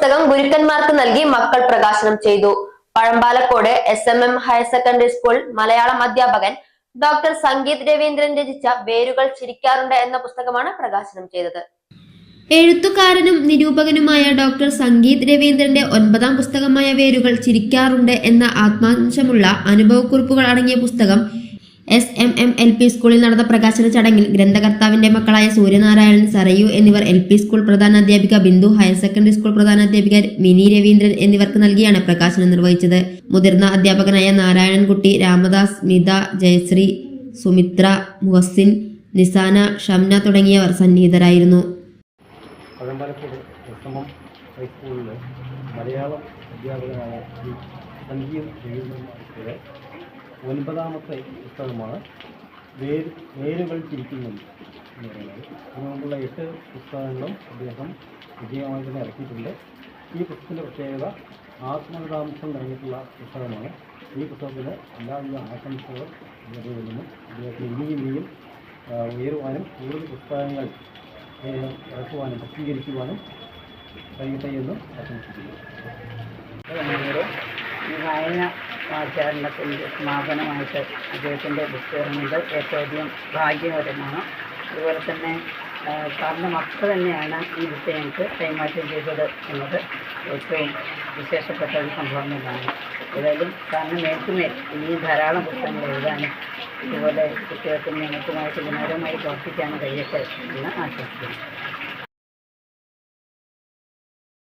പുസ്തകം ഗുരുക്കന്മാർക്ക് നൽകി മക്കൾ പ്രകാശനം ചെയ്തു. Pazhampalakode S M M higher secondary school Malayalam അധ്യാപകൻ ഡോക്ടർ സംഗീത് രവീന്ദ്രൻ രചിച്ച വേരുകൾ ചിരിക്കാറുണ്ട് എന്ന പുസ്തകമാണ് പ്രകാശനം ചെയ്തത്. എഴുത്തുകാരനും നിരൂപകനുമായ ഡോക്ടർ സംഗീത് രവീന്ദ്രന്റെ ഒൻപതാം പുസ്തകമായ വേരുകൾ ചിരിക്കാറുണ്ട് എന്ന ആത്മാംശമുള്ള അനുഭവക്കുറിപ്പുകൾ അടങ്ങിയ പുസ്തകം S M M L P സ്കൂളിൽ നടന്ന പ്രകാശന ചടങ്ങിൽ ഗ്രന്ഥകർത്താവിന്റെ മക്കളായ സൂര്യനാരായണൻ സറയു എന്നിവർ എൽ പി സ്കൂൾ പ്രധാനാധ്യാപിക ബിന്ദു ഹയർ സെക്കൻഡറി സ്കൂൾ പ്രധാനാധ്യാപിക മിനി രവീന്ദ്രൻ എന്നിവർക്ക് നൽകിയാണ് പ്രകാശനം നിർവഹിച്ചത്. മുതിർന്ന അധ്യാപകനായ നാരായണൻകുട്ടി രാമദാസ് മിത ജയശ്രീ സുമിത്ര മുഹസിൻ നിസാന ഷംന തുടങ്ങിയവർ സന്നിഹിതരായിരുന്നു. മലയാളം അധ്യാപകനായ സഞ്ജീവ് ഒൻപതാമത്തെ പുസ്തകമാണ് വേര് വേരുകൾ ചിരിക്കുന്നുണ്ട് എന്ന് പറയുന്നത്. അതിനു മുമ്പുള്ള എട്ട് പുസ്തകങ്ങളും അദ്ദേഹം വിജയമായി തന്നെ ഇറക്കിയിട്ടുണ്ട്. ഈ പുസ്തകത്തിന്റെ പ്രത്യേകത ആത്മകഥാംശം നിറഞ്ഞിട്ടുള്ള പുസ്തകമാണ്. ഈ പുസ്തകത്തിന് എല്ലാവിധ ആശംസകൾ നിന്നും അദ്ദേഹത്തിന് ഇനിയും ഇനിയും ഉയരുവാനും കൂടുതൽ പുസ്തകങ്ങൾ ഇറക്കുവാനും പ്രസിദ്ധീകരിക്കുവാനും കഴിയട്ടെ എന്ന് ആശംസിക്കുന്നു. ഈ വായന ആചരണത്തിന്റെ സമാപനമായിട്ട് അദ്ദേഹത്തിന്റെ പുസ്തകങ്ങൾ ഏറ്റവും ഭാഗ്യകരമാണ് അതുപോലെ തന്നെ സാറിന്റെ മക്കൾ തന്നെയാണ് ഈ ബുക്ക് ഞങ്ങൾക്ക് കൈമാറ്റം ചെയ്തത് എന്നത് ഏറ്റവും വിശേഷപ്പെട്ട ഒരു സംഭവം തന്നെയാണ്. ഏതായാലും സാറിന് മേൽക്കുമേൽ ഇനിയും ധാരാളം പുസ്തകങ്ങൾ എഴുതാനും ഇതുപോലെ കുട്ടികൾക്കും ഞങ്ങൾക്കുമായിട്ട് വിനോദമായി പ്രവർത്തിക്കാനും കഴിയട്ടെ എന്ന് ആശംസിക്കുന്നു.